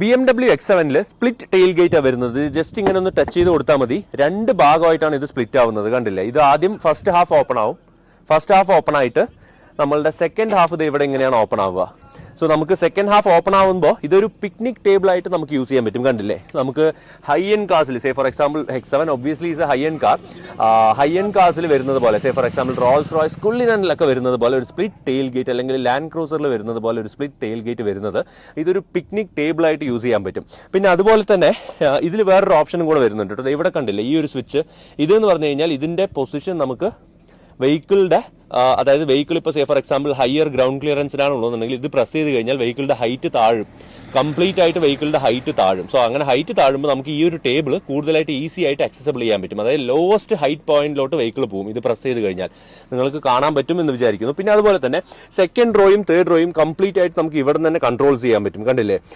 B M W X സെവനിൽ split tailgate വരുന്നത്. Just ഇങ്ങനെ ഒന്ന് ടച്ച് ചെയ്ത് കൊടുത്താൽ മതി. രണ്ട് ഭാഗമായിട്ടാണ് ഇത് സ്പ്ലിറ്റ് ആവുന്നത്. കണ്ടില്ലേ? ഇത് ആദ്യം ഫസ്റ്റ് ഹാഫ് ഓപ്പൺ ആവും. ഫസ്റ്റ് ഹാഫ് ഓപ്പൺ ആയിട്ട് നമ്മളുടെ സെക്കൻഡ് ഹാഫ് ഇത് ഇവിടെ ഇങ്ങനെയാണ് ഓപ്പൺ ആവുക. സോ നമുക്ക് സെക്കൻഡ് ഹാഫ് ഓപ്പൺ ആവുമ്പോൾ ഇതൊരു പിക്നിക് ടേബിൾ ആയിട്ട് നമുക്ക് യൂസ് ചെയ്യാൻ പറ്റും. കണ്ടില്ലേ? നമുക്ക് high end castle say for example X seven obviously is a high end car high end കാർസിൽ വരുന്നത് പോലെ say for example Rolls Royce കുള്ളിനൊക്കെ വരുന്നത് പോലെ ഒരു സ്പ്ലിറ്റ് ടെയിൽ ഗേറ്റ് അല്ലെങ്കിൽ ലാൻഡ് ക്രൂസറിൽ വരുന്നത് പോലെ ഒരു സ്പ്ലിറ്റ് ടെയിൽ ഗേറ്റ് വരുന്നത് ഇതൊരു പിക്നിക് ടേബിൾ ആയിട്ട് യൂസ് ചെയ്യാൻ പറ്റും. പിന്നെ അതുപോലെ തന്നെ ഇതിൽ വേറൊരു ഓപ്ഷനും കൂടെ വരുന്നുണ്ട് കേട്ടോ. ഇവിടെ കണ്ടില്ലേ ഈ ഒരു സ്വിച്ച് ഇതെന്ന് പറഞ്ഞു കഴിഞ്ഞാൽ ഇതിന്റെ പൊസിഷൻ നമുക്ക് വെഹിക്കിളിന്റെ അതായത് വെഹിക്കിൾ ഇപ്പോൾ say for example higher ground ക്ലിയറൻസിലാണ് ഉള്ളതെന്നുണ്ടെങ്കിൽ ഇത് പ്രസ് ചെയ്ത് കഴിഞ്ഞാൽ വെഹിക്കിളിന്റെ ഹൈറ്റ് താഴും. കംപ്ലീറ്റ് ആയിട്ട് വെഹിക്കിളിന്റെ ഹൈറ്റ് താഴും. സോ അങ്ങനെ ഹൈറ്റ് താഴുമ്പോൾ നമുക്ക് ഈ ഒരു ടേബിൾ കൂടുതലായിട്ട് ഈസി ആയിട്ട് അക്സസബിൾ ചെയ്യാൻ പറ്റും. അതായത് ലോവസ്റ്റ് ഹൈറ്റ് പോയിന്റിലോട്ട് വെഹിക്കിൾ പോകും ഇത് പ്രസ് ചെയ്ത് കഴിഞ്ഞാൽ. നിങ്ങൾക്ക് കാണാൻ പറ്റും എന്ന് വിചാരിക്കുന്നു. പിന്നെ അതുപോലെ തന്നെ സെക്കൻഡ് റോയും തേർഡ് റോയും കംപ്ലീറ്റ് ആയിട്ട് നമുക്ക് ഇവിടെ തന്നെ കൺട്രോൾ ചെയ്യാൻ പറ്റും. കണ്ടില്ലേ?